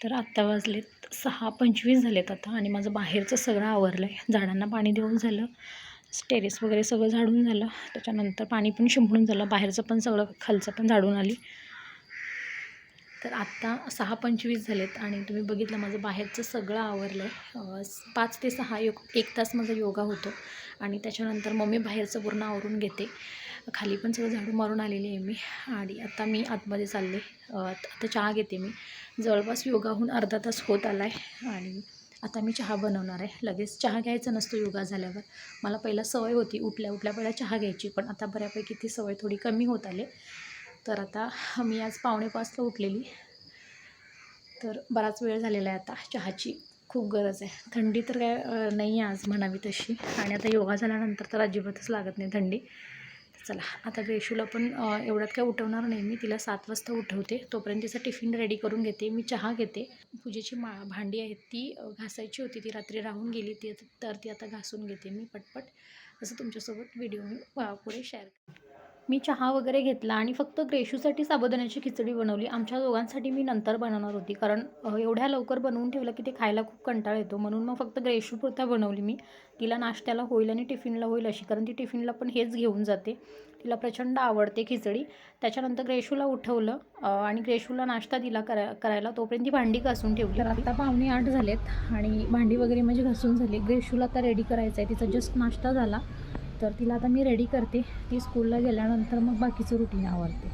तर आत्ता वाजलेत सहा पंचवीस झालेत आता आणि माझं बाहेरचं सगळं आवरलं आहे झाडांना पाणी देऊन झालं टेरेस वगैरे सगळं झाडून झालं. त्याच्यानंतर पाणी पण शिंपडून झालं. बाहेरचं पण सगळं खालचं पण झाडून आली. तर आत्ता सहा पंचवीस झालेत आणि तुम्ही बघितलं माझं बाहेरचं सगळं आवरलं आहे पाच ते सहा योग एक तास माझा योगा होतो. आणि त्याच्यानंतर मम्मी बाहेरचं पूर्ण आवरून घेते. खाली पण सगळं झाडू मारून आलेली आहे मी. आणि आता मी आतमध्ये चालले. आता चहा घेते मी. जवळपास योगाहून अर्धा तास होत आला आहे आणि आता मी चहा बनवणार आहे. लगेच चहा घ्यायचा नसतो योगा झाल्यावर. मला पहिला सवय होती उठल्या उठल्या पहिला चहा घ्यायची पण आता बऱ्यापैकी ती सवय थोडी कमी होत आली. तर आता मी आज पावणे पाचला उठलेली. तर बराच वेळ झालेला आहे आता चहाची. खूप गरज आहे. थंडी तर काय नाही आहे आज म्हणावी तशी. आणि आता योगा झाल्यानंतर तर अजिबातच लागत नाही थंडी. चला आता वेशूला पण एवढ्यात काय उठवणार नाही मी. तिला सात वाजता उठवते. तोपर्यंत तिचा टिफिन रेडी करून घेते. मी चहा घेते. पूजेची मा भांडी आहेत ती घासायची होती. ती रात्री राहून गेली. ती तर ती आता घासून घेते मी पटपट. असं तुमच्यासोबत व्हिडिओ मी पुढे शेअर मी चहा वगैरे घेतला आणि फक्त ग्रेशूसाठी साबुदाण्याची खिचडी बनवली. आमच्या दोघांसाठी मी नंतर बनवणार होती. कारण एवढ्या लवकर बनवून ठेवलं की ते खायला खूप कंटाळा येतो. म्हणून मग फक्त ग्रेशूपुरता बनवली मी. तिला नाश्त्याला होईल आणि टिफिनला होईल अशी. कारण ती टिफिनला पण हेच घेऊन जाते. तिला प्रचंड आवडते खिचडी. त्याच्यानंतर ग्रेशूला उठवलं आणि ग्रेशूला नाश्ता दिला करा करायला. तोपर्यंत ती भांडी घासून ठेवली तर आता पावणे आठ झालेत आणि भांडी वगैरे म्हणजे घासून झाली. ग्रेशूला आता रेडी करायचं आहे तिचा जस्ट नाश्ता झाला. तर तिला आता मी रेडी करते. ती स्कूलला गेल्यानंतर मग बाकीचं रुटीन आवडते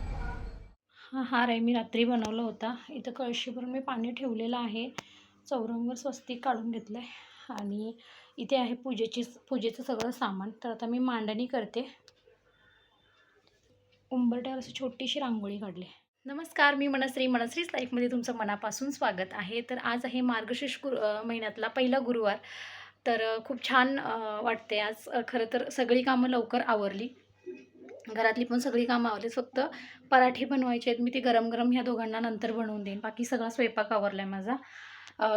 हा हार आहे मी रात्री बनवला होता. इथं कळशीवर मी पाणी ठेवलेलं आहे. चौरंगवर स्वस्तिक काढून घेतलं आहे आणि इथे आहे पूजेची पूजेचं सगळं सामान. तर आता मी मांडणी करते. उंबरट्यावर अशी छोटीशी रांगोळी काढली. नमस्कार मी मनश्री. मनश्रीच लाईफमध्ये तुमचं मनापासून स्वागत आहे. तर आज आहे मार्गशीर्ष गुरु महिन्यातला पहिला गुरुवार. तर खूप छान वाटते आज खरं तर सगळी कामं लवकर आवरली. घरातली पण सगळी कामं आवरली. फक्त पराठे बनवायचे आहेत. मी ते गरम गरम ह्या दोघांना नंतर बनवून देईन. बाकी सगळा स्वयंपाक आवरला आहे माझा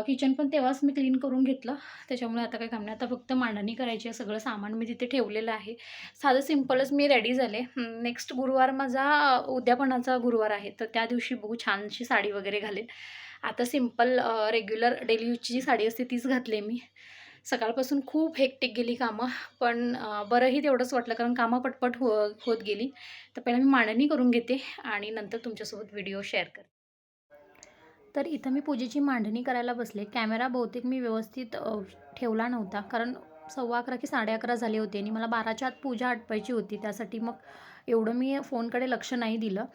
किचन पण तेव्हाच मी क्लीन करून घेतलं. त्याच्यामुळे आता काही काम नाही. आता फक्त मांडणी करायची आहे. सगळं सामान मी तिथे ठेवलेलं आहे. साधं सिम्पलच मी रेडी झाले. नेक्स्ट गुरुवार माझा उद्यापणाचा उद्यापनाचा गुरुवार आहे. तर त्या दिवशी बघू छानशी साडी वगैरे घालेल आता सिंपल रेग्युलर डेली यूजची जी साडी असते तीच घातली मी. सकाळपासून खूप हेक्टिक गेली कामं पण बरंही तेवढंच वाटलं कारण कामं पटपट हो होत गेली. तर पहिला मी मांडणी करून घेते आणि नंतर तुमच्यासोबत व्हिडिओ शेअर करते. तर इथं मी पूजेची मांडणी करायला बसले. कॅमेरा बहुतेक मी व्यवस्थित ठेवला नव्हता कारण सव्वा अकरा की साडे अकरा झाले होते आणि मला बाराच्या आत पूजा आटपायची होती. त्यासाठी मग एवढं मी फोनकडे लक्ष नाही दिलं.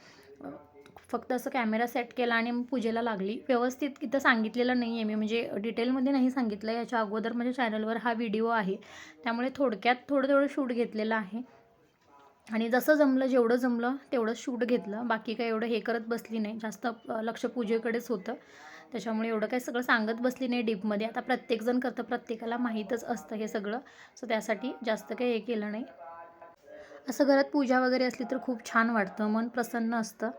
फक्त असं कॅमेरा सेट केला आणि पूजेला लागली. व्यवस्थित इथं सांगितलेलं नाही आहे मी म्हणजे डिटेलमध्ये नाही सांगितलं. याच्या अगोदर माझ्या चॅनलवर हा व्हिडिओ आहे. त्यामुळे थोडक्यात थोडं थोडं शूट घेतलेलं आहे. आणि जसं जमलं जेवढं जमलं तेवढं शूट घेतलं. बाकी काही एवढं हे करत बसली नाही. जास्त लक्ष पूजेकडेच होतं. त्याच्यामुळे एवढं काही सगळं सांगत बसली नाही डीपमध्ये. आता प्रत्येकजण करतं प्रत्येकाला माहीतच असतं हे सगळं. सो त्यासाठी जास्त काही हे केलं नाही. असं घरात पूजा वगैरे असली तर खूप छान वाटतं. मन प्रसन्न असतं.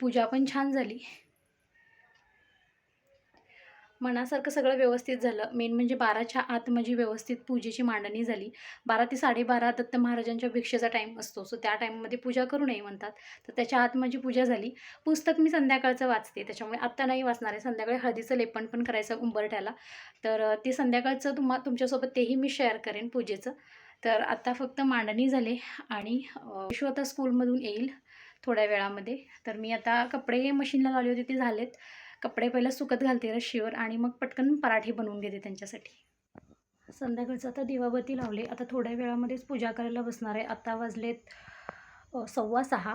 पूजा पण छान झाली. मनासारखं सगळं व्यवस्थित झालं. मेन म्हणजे बाराच्या आत माझी व्यवस्थित पूजेची मांडणी झाली. बारा ते साडेबारा दत्त महाराजांच्या भिक्षेचा टाईम असतो. सो त्या टाईममध्ये पूजा करू नये म्हणतात. तर त्याच्या आत माझी पूजा झाली. पुस्तक मी संध्याकाळचं वाचते. त्याच्यामुळे आत्ता नाही वाचणार आहे. संध्याकाळी हळदीचं लेपन पण करायचं उंबरठ्याला. तर ते संध्याकाळचं तुम्हा तुमच्यासोबत तेही मी शेअर करेन पूजेचं. तर आता फक्त मांडणी झाले आणि विश्व आता स्कूलमधून येईल. थोड्या वेळामध्ये. तर मी आता कपडे मशीनला लावले होते ते झालेत. कपडे पहिलं सुकत घालते रशीवर आणि मग पटकन पराठे बनवून घेते त्यांच्यासाठी. संध्याकाळचं आता दिवाबत्ती लावले. आता थोड्या वेळामध्येच पूजा करायला बसणार आहे. आत्ता वाजलेत सव्वा सहा.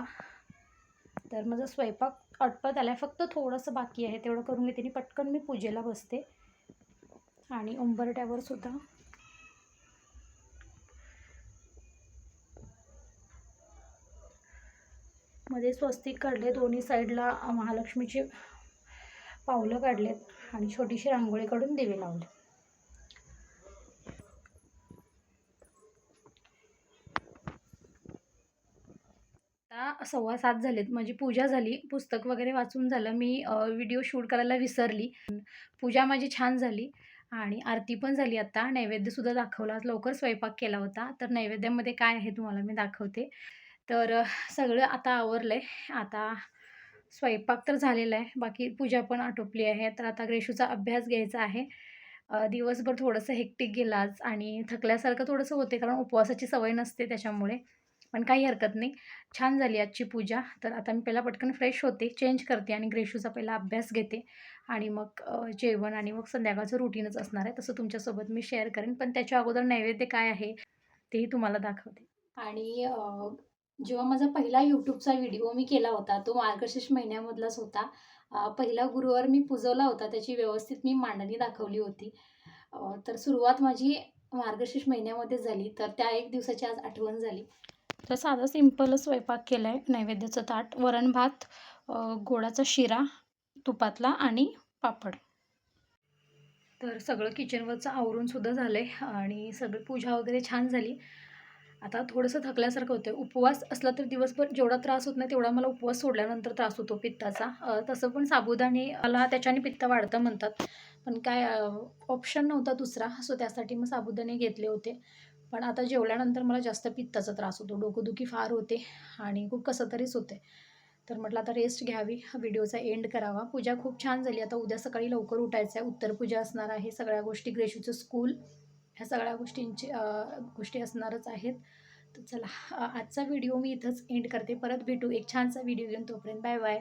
तर माझा स्वयंपाक अटपत आला आहे फक्त थोडंसं बाकी आहे. तेवढं करून घेते आणि पटकन मी पूजेला बसते. आणि उंबरट्यावर सुद्धा मध्ये स्वस्तिक काढले. दोन्ही साईडला महालक्ष्मीची पावलं काढलेत आणि छोटीशी रांगोळी काढून दिवे लावले. आता सव्वा सात झालेत. माझी पूजा झाली. पुस्तक वगैरे वाचून झालं. मी व्हिडिओ शूट करायला विसरली. पूजा माझी छान झाली आणि आरती पण झाली आता. नैवेद्यसुद्धा दाखवला. लवकर स्वयंपाक केला होता. तर नैवेद्यामध्ये काय आहे तुम्हाला मी दाखवते. तर सगळं आता आवरलं आहे आता स्वयंपाक तर झालेला आहे. बाकी पूजा पण आटोपली आहे. तर आता ग्रेशूचा अभ्यास घ्यायचा आहे. दिवसभर थोडंसं हेक्टिक गेलाच आज आणि थकल्यासारखं थोडंसं होते कारण उपवासाची सवय नसते त्याच्यामुळे. पण काही हरकत नाही. छान झाली आजची पूजा. तर आता मी पहिला पटकन फ्रेश होते चेंज करते आणि ग्रेशूचा पहिला अभ्यास घेते. आणि मग जेवण आणि मग संध्याकाळचं रुटीनच असणार आहे. तसं तुमच्यासोबत मी शेअर करेन. पण त्याच्या अगोदर नैवेद्य काय आहे तेही तुम्हाला दाखवते. आणि जेव्हा माझा पहिला यूट्यूबचा व्हिडिओ मी केला होता तो मार्गशीर्ष महिन्यामधलाच होता. पहिला गुरुवार मी पुजवला होता त्याची व्यवस्थित मी मांडणी दाखवली होती. तर सुरुवात माझी मार्गशीर्ष महिन्यामध्येच झाली तर त्या एक दिवसाची आज आठवण झाली. तर साधा सिंपलच स्वयंपाक केला आहे नैवेद्याचं ताट वरण भात गोडाचा शिरा तुपातला आणि पापड. तर सगळं किचनवरचं आवरूनसुद्धा झालं आहे आणि सगळी पूजा वगैरे छान झाली. आता थोडंसं थकल्यासारखं होतं उपवास असला तर दिवसभर जेवढा त्रास होत नाही तेवढा मला उपवास सोडल्यानंतर त्रास होतो पित्ताचा. तसं पण साबुदाणे मला त्याच्याने पित्त वाढतं म्हणतात. पण काय ऑप्शन नव्हता दुसरा सो त्यासाठी मग साबुदाणे घेतले होते. पण आता जेवल्यानंतर मला जास्त पित्ताचा त्रास होतो. डोकंदुखी फार होते आणि खूप कसं तरीच होते. तर म्हटलं आता रेस्ट घ्यावी. व्हिडिओचा एंड करावा. पूजा खूप छान झाली. आता उद्या सकाळी लवकर उठायचं आहे उत्तर पूजा असणार आहे. सगळ्या गोष्टी ग्रेशूचं स्कूल ह्या सगळ्या गोष्टींची गोष्टी असणारच आहेत. तर चला आजचा व्हिडिओ मी इथंच एंड करते. परत भेटू. एक छानसा व्हिडिओ घेऊन तोपर्यंत बाय बाय